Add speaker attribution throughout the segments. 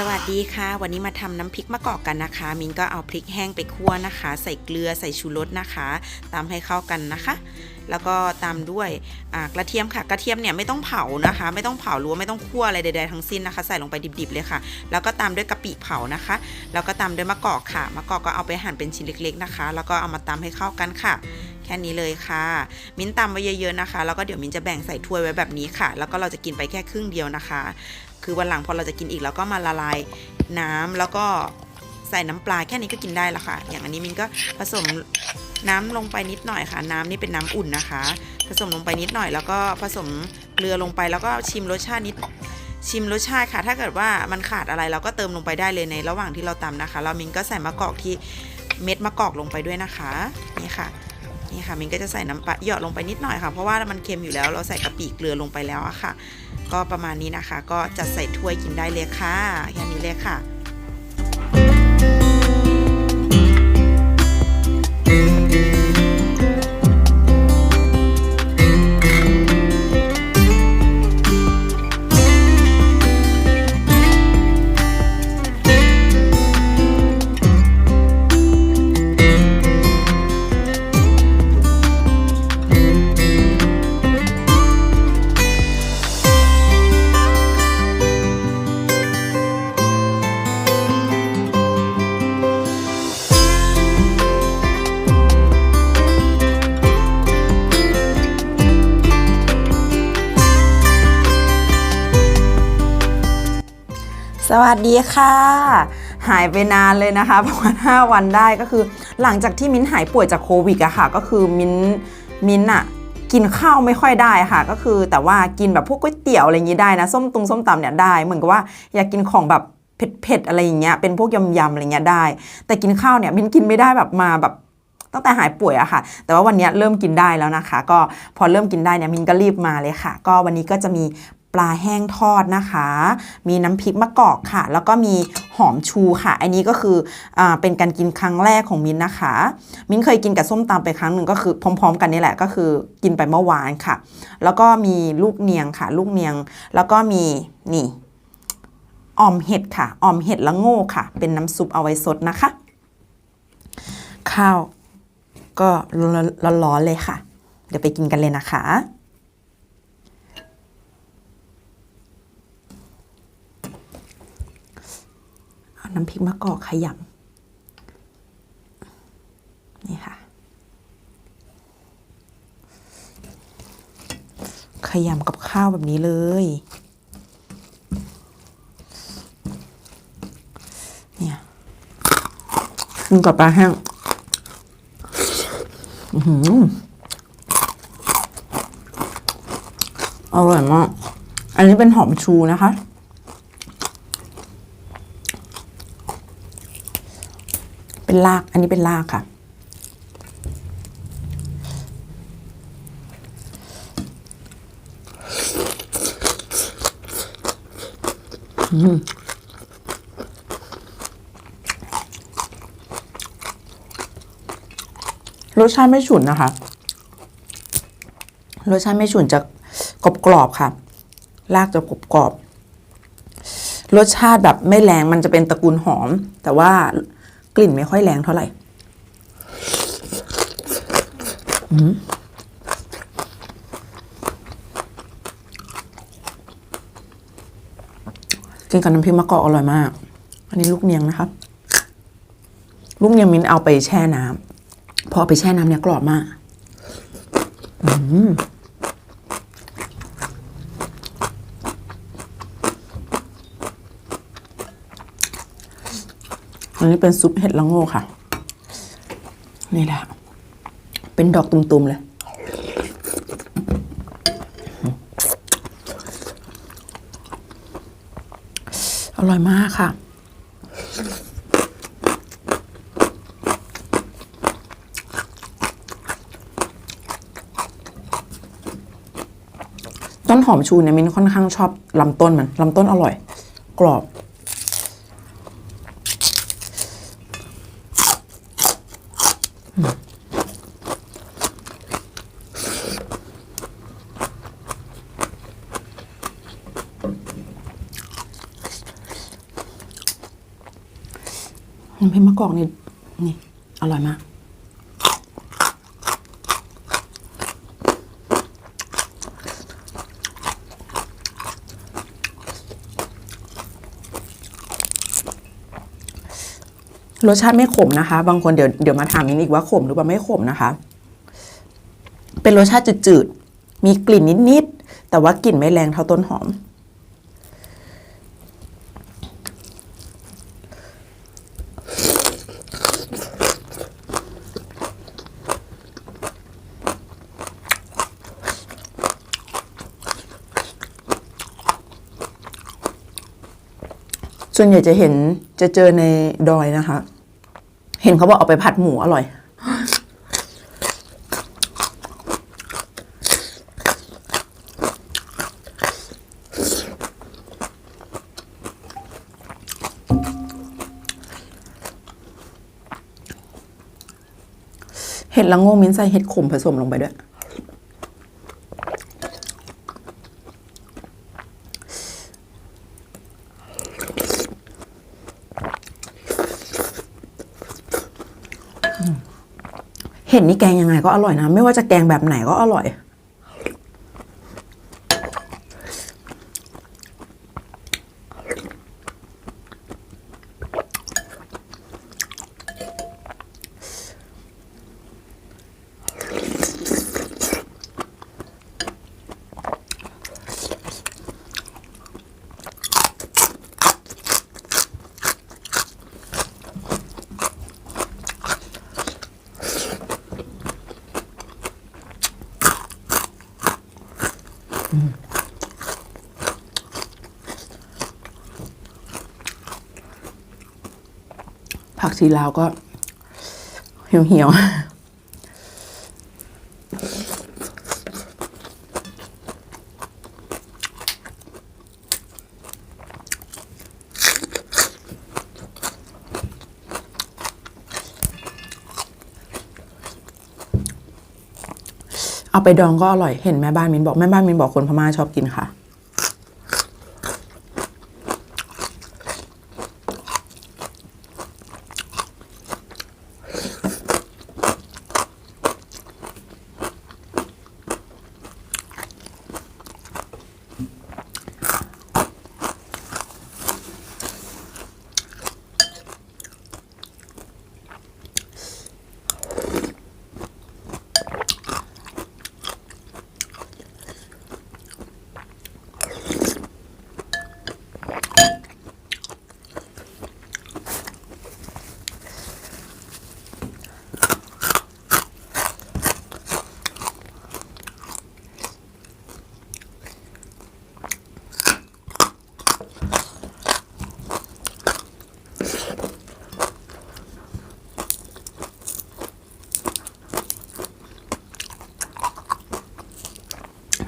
Speaker 1: สวัสดีค่ะ วันนี้มาทำน้ำพริกมะกอกกันนะคะ มินก็เอาพริกแห้งไปคั่วนะคะ ใส่เกลือใส่ชูรสนะคะ ตามให้เข้ากันนะคะ แล้วก็ตามด้วยกระเทียมค่ะ กระเทียมเนี่ยไม่ต้องเผานะคะ ไม่ต้องเผาหรือว่าไม่ต้องคั่วอะไรใดๆทั้งสิ้นนะคะ ใส่ลงไปดิบๆเลยค่ะ แล้วก็ตามด้วยกะปิเผานะคะ แล้วก็ตามด้วยมะกอกค่ะ มะกอกก็เอาไปหั่นเป็นชิ้นเล็ก ๆนะคะ แล้วก็เอามาตำให้เข้ากันค่ะแค่นี้เลยค่ะ มิ้นตำไว้เยอะๆนะคะ แล้วก็เดี๋ยวมิ้นจะแบ่งใส่ถ้วยไว้แบบนี้ค่ะ แล้วก็เราจะกินไปแค่ครึ่งเดียวนะคะ คือวันหลังพอเราจะกินอีกเราก็มาละลายน้ำแล้วก็ใส่น้ำปลาแค่นี้ก็กินได้แล้วค่ะ อย่างอันนี้มินก็ผสมน้ำลงไปนิดหน่อยค่ะ น้ำนี่เป็นน้ำอุ่นนะคะ ผสมลงไปนิดหน่อย แล้วก็ผสมเกลือลงไปแล้วก็ชิมรสชาตินิดชิมรสชาติค่ะ ถ้าเกิดว่ามันขาดอะไรเราก็เติมลงไปได้เลยในระหว่างที่เราตำนะคะแล้วมินก็ใส่มะกอกที่เม็ดมะกอกลงไปด้วยนะคะ นี่ค่ะ นี่ค่ะมินก็จะใส่น้ำปลาหยาะลงไปนิดหน่อยค่ะ เพราะว่ามันเค็มอยู่แล้ว เราใส่กะปิเกลือลงไปแล้วอะค่ะ ก็ประมาณนี้นะคะ ก็จัดใส่ถ้วยกินได้เลยค่ะแค่นี้เลยค่ะ ดีค่ะ หายไปนานเลยนะคะประมาณ5วันได้ก็คือ หลังจากที่มิ้นหายป่วยจากโควิดอะค่ะ ก็คือมิ้นมิ้นอะกินข้าวไม่ค่อยได้ค่ะ ก็คือแต่ว่ากินแบบพวกก๋วยเตี๋ยวอะไรอย่างนี้ได้นะส้มตุงส้มตำเนี่ยได้ เหมือนกับว่าอยากกินของแบบเผ็ดๆอะไรอย่างเงี้ยเป็นพวกยำๆอะไรเงี้ยได้ แต่กินข้าวเนี่ยมิ้นกินไม่ได้แบบมาแบบตั้งแต่หายป่วยอะค่ะ แต่ว่าวันนี้เริ่มกินได้แล้วนะคะ ก็พอเริ่มกินได้เนี่ยมินก็รีบมาเลยค่ะ ก็วันนี้ก็จะมี ปลาแห้งทอดนะคะ มีน้ำพริกมะกอกค่ะ แล้วก็มีหอมชูค่ะ อันนี้ก็คืออเป็นการกินครั้งแรกของมิ้นนะคะ มิ้นเคยกินกับส้มตำไปครั้งหนึ่งก็คือพร้อม ๆ กันนี่แหละก็คือกินไปเมื่อวานค่ะ แล้วก็มีลูกเนียงค่ะ ลูกเนียง แล้วก็มีนี่ออมเห็ดค่ะออมเห็ดละโง่ค่ะ เป็นน้ำซุปเอาไว้สดนะคะ ข้าวก็ร้อนๆเลยค่ะ เดี๋ยวไปกินกันเลยนะคะ เอา น้ำพริกมะกอกขยำนี่ค่ะ ขยำกับข้าวแบบนี้เลยเนี่ยกินกับปลาแห้งอื้อหืออร่อยมาก อันนี้เป็นหอมชูนะคะ เป็นลาก อันนี้เป็นลากค่ะ อืมรสชาติไม่ฉุนนะคะ รสชาติไม่ฉุนจะกรอบกรอบๆค่ะ ลากจะกรอบกรอบ รสชาติแบบไม่แรงมันจะเป็นตระกูลหอม แต่ว่า กลิ่นไม่ค่อยแรงเท่าไหร่กินกับน้ำพริกมะกอกอร่อยมาก อันนี้ลูกเนียงนะคะ ลูกเนียงมินเอาไปแช่น้ำพอเอาไปแช่น้ำเนี่ยกรอบมาก อืม นนี้เป็นซุปเห็ดละโง่ค่ะ นี่แหละ เป็นดอกตุ่มๆเลย อร่อยมากค่ะ ต้นหอมชูเนี่ยมินค่อนข้างชอบลำต้นมันลำต้นอร่อย กรอบ
Speaker 2: กอกนี่นี่อร่อยมาก รสชาติไม่ขมนะคะ บางคนเดี๋ยวเดี๋ยวมาถามนิดอีกว่าขมหรือว่าไม่ขมนะคะ เป็นรสชาติจืดๆ มีกลิ่นนิดๆ แต่ว่ากลิ่นไม่แรงเท่าต้นหอม ส่วนใหญ่จะเห็นจะเจอในดอยนะคะ เห็นเขาบอกเอาไปผัดหมูอร่อย เห็ดละงงมิ้นใส่เห็ดขมผสมลงไปด้วย เห็นนี่แกงยังไงก็อร่อยนะ ไม่ว่าจะแกงแบบไหนก็อร่อย ผักชีลาวก็เหี่ยวๆเอาไปดองก็อร่อย เห็นแม่บ้านมินบอกแม่บ้านมินบอกคนพม่าชอบกินค่ะ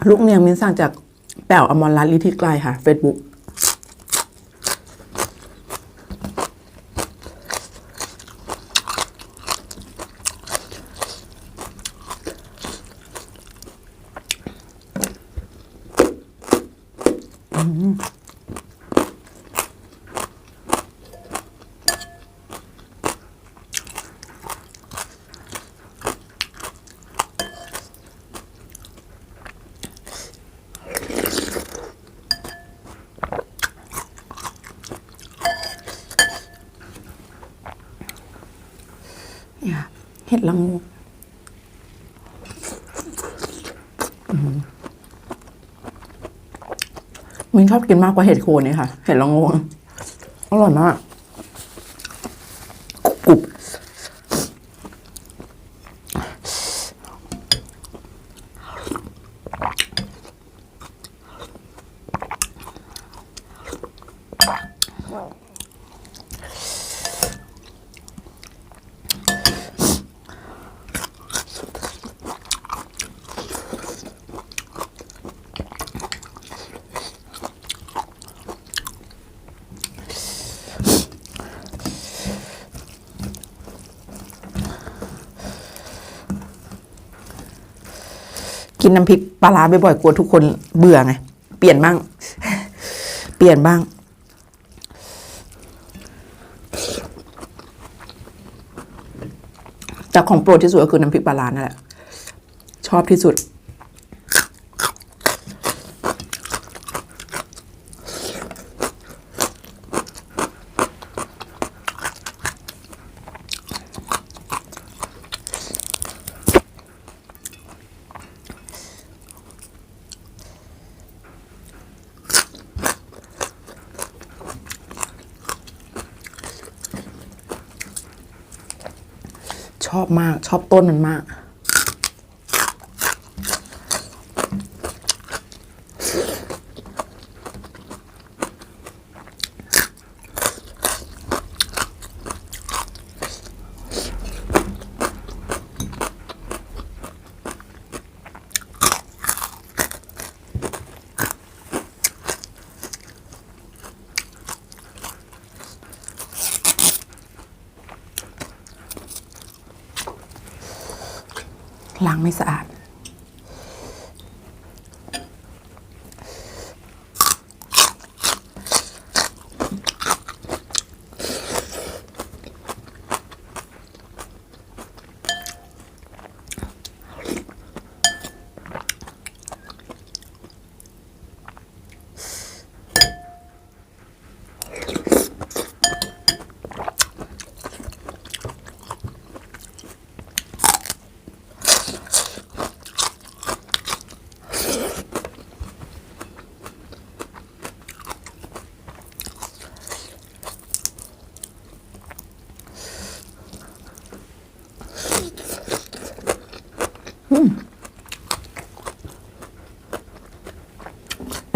Speaker 2: ลูกเนียงมินสั่งจากแป๋วอมรรัตน์ลิทิไกลค่ะ Facebook เห็ดละงูมินชอบกินมากกว่าเห็ดโคนนี่ค่ะ เห็ดละงูอร่อยมาก กินน้ำพริกปลาร้าบ่อยๆกลัวทุกคนเบื่อไง เปลี่ยนบ้าง เปลี่ยนบ้าง แต่ของโปรดที่สุดก็คือน้ำพริกปลาร้านั่นแหละ ชอบที่สุด ชอบมาก ชอบต้นมันมาก ล้างไม่สะอาด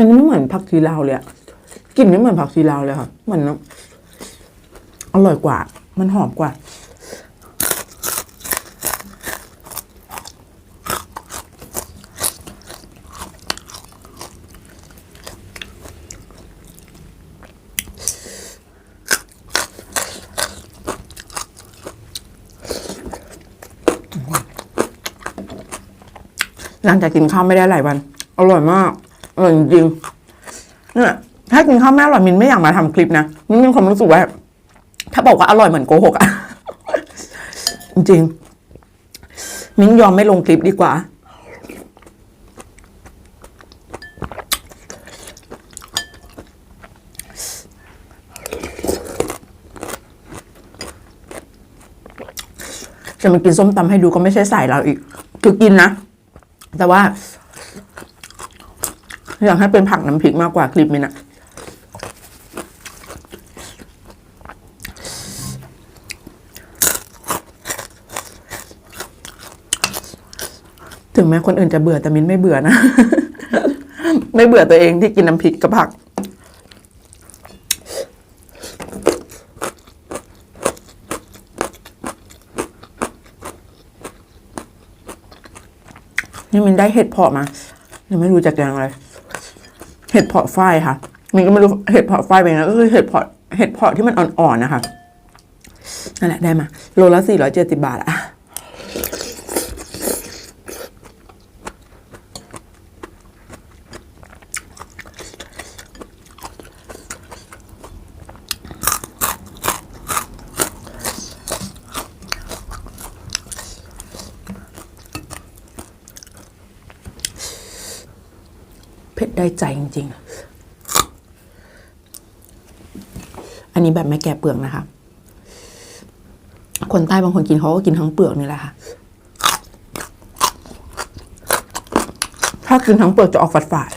Speaker 2: อันนี้ไม่เหมือนผักชีลาวเลยอะกลิ่นไม่เหมือนผักชีลาวเลยค่ะเหมือนน้ำอร่อยกว่า มันหอมกว่าหลังจากกินข้าวไม่ได้หลายวัน อร่อยมาก อร่อยจริงๆเนี่ยถ้ากินข้าวไม่อร่อยมินไม่อยากมาทำคลิปนะมินมีความรู้สึกว่าถ้าบอกว่าอร่อยเหมือนโกหกอะจริงๆมินยอมไม่ลงคลิปดีกว่า จะมากินส้มตำให้ดูก็ไม่ใช่สายเราอีก คือกินนะ แต่ว่า อยากให้เป็นผักน้ำพริกมากกว่าคลิปนี้นะถึงแม้คนอื่นจะเบื่อแต่มินไม่เบื่อนะ ไม่เบื่อตัวเองที่กินน้ำพริกกับผัก นี่มินได้เห็ดเพาะมายังไม่รู้จะแกงอะไร เห็ดเพาะฝ้ายค่ะมินก็ไม่รู้เห็ดเพาะฝ้ายเป็นไงก็คือเห็ดเพาะเห็ดเพาะที่มันอ่อนๆนะคะนั่นแหละได้มาโลละสี่ร้อยเจ็ดสิบาทอะเผ็ด ได้ใจจริง ๆ อันนี้แบบไม่แกะเปลือกนะคะ คนใต้บางคนกินเขาก็กินทั้งเปลือกนี่แหละค่ะ ถ้ากินทั้งเปลือกจะออกฝาด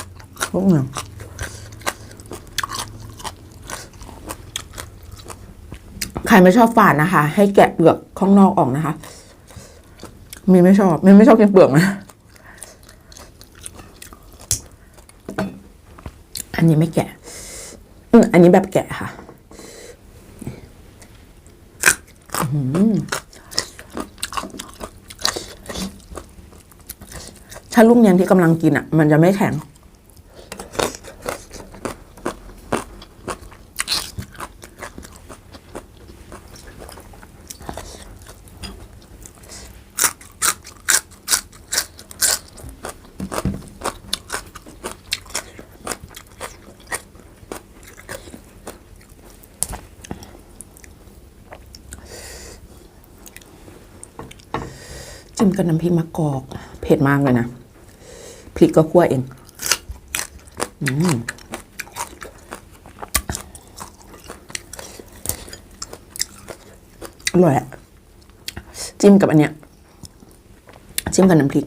Speaker 2: ๆพวกเนี้ยใครไม่ชอบฝาดนะคะ ให้แกะเปลือกข้างนอกออกนะคะ มีไม่ชอบมีไม่ชอบกินเปลือกนะ อันนี้ไม่แกะอืมอันนี้แบบแกะค่ะอื้อหือถ้าลูกเนียนที่กำลังกินอะ มันจะไม่แข็ง พริกมะกอก เผ็ดมากเลยนะ พริกก็คั่วเองอืมอร่อยอะจิ้มกับอันเนี้ยจิ้มกับน้ำพริก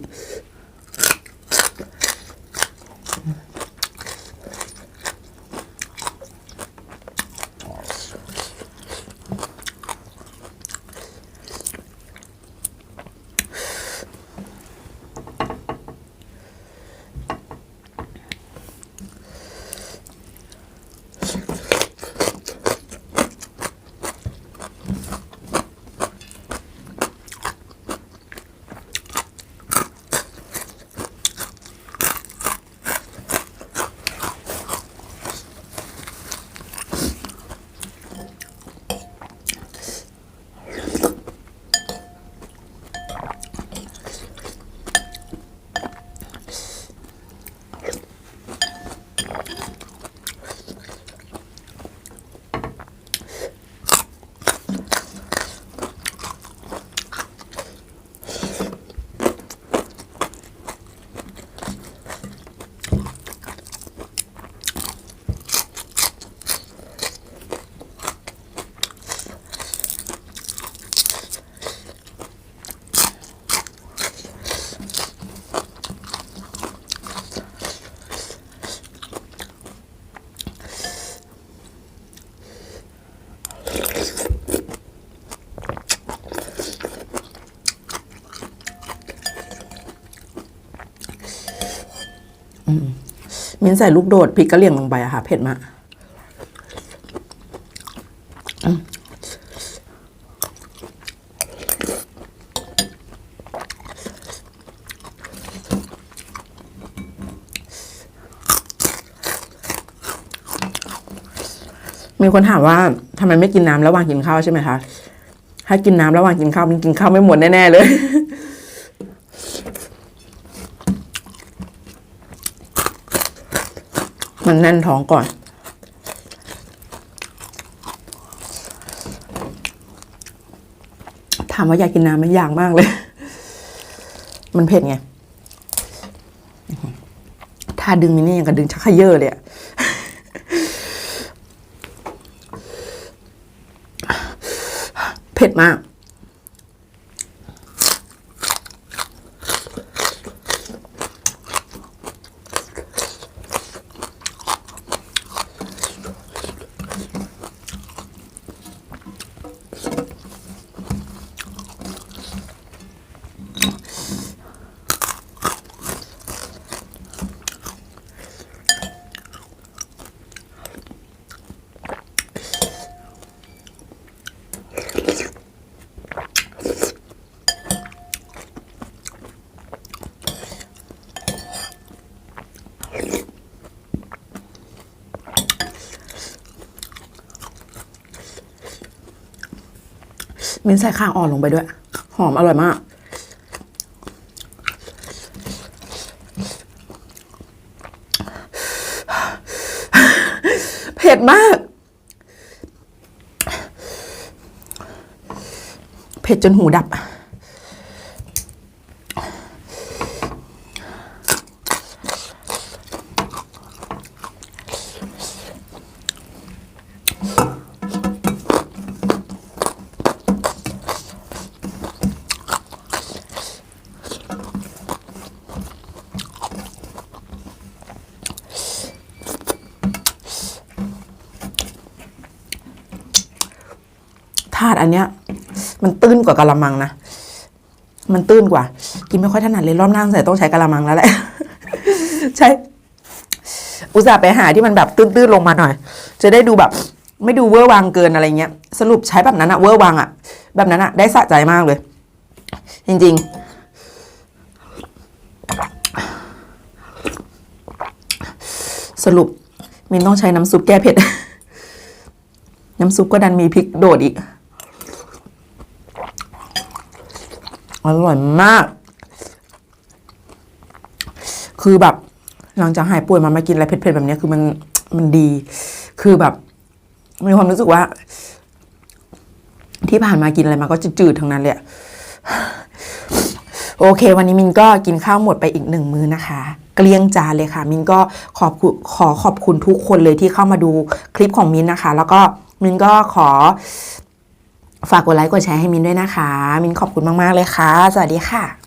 Speaker 2: มิ้นใส่ลูกโดดพริกกะเหรี่ยงลงไปอะค่ะ เผ็ดมากมมีคนถามว่าทำไมไม่กินน้ำระหว่างกินข้าวใช่ไหมคะ ถ้ากินน้ำระหว่างกินข้าวมันกินข้าวไม่หมดแน่ ๆ เลย มันแน่นท้องก่อน ถามว่าอยากกินน้ำไหม่อยากมากเลย มันเผ็ดไง ถ้าดึงมินี่ยังกับดึงชักเขยอเลยอะเผ็ดมาก มิ้นใส่ข้างอ่อนลงไปด้วย หอมอร่อยมาก เผ็ดมาก เผ็ดจนหูดับถาดอันเนี้ย มันตื้นกว่ากะละมังนะ มันตื้นกว่า กินไม่ค่อยถนัดเลยรอบหน้าใส่ต้องใช้กะละมังแล้วแหละ ใช่ อุตส่าห์ไปหาที่มันแบบตื้นๆลงมาหน่อย จะได้ดูแบบ ไม่ดูเวอร์วังเกินอะไรเงี้ย สรุปใช้แบบนั้นอะเวอร์วังอะแบบนั้นอะได้สะใจมากเลย จริง ๆสรุปมินต้องใช้น้ำซุปแก้เผ็ด น้ำซุปก็ดันมีพริกโดดอีก อร่อยมาก คือแบบ หลังจากหายป่วยมามากินอะไรเผ็ดๆแบบนี้คือมันมันดี คือแบบมีความรู้สึกว่า ที่ผ่านมากินอะไรมาก็จืดๆทั้งนั้นเลยโอเค วันนี้มินก็กินข้าวหมดไปอีกหนึ่งมื้อนะคะเกลี้ยงจานเลยค่ะ มินก็ขอบขอขอบคุณทุกคนเลยที่เข้ามาดูคลิปของมินนะคะ แล้วก็มินก็ขอ ฝากกดไลค์กดแชร์ให้มินด้วยนะคะ มินขอบคุณมาก ๆ เลยค่ะ สวัสดีค่ะ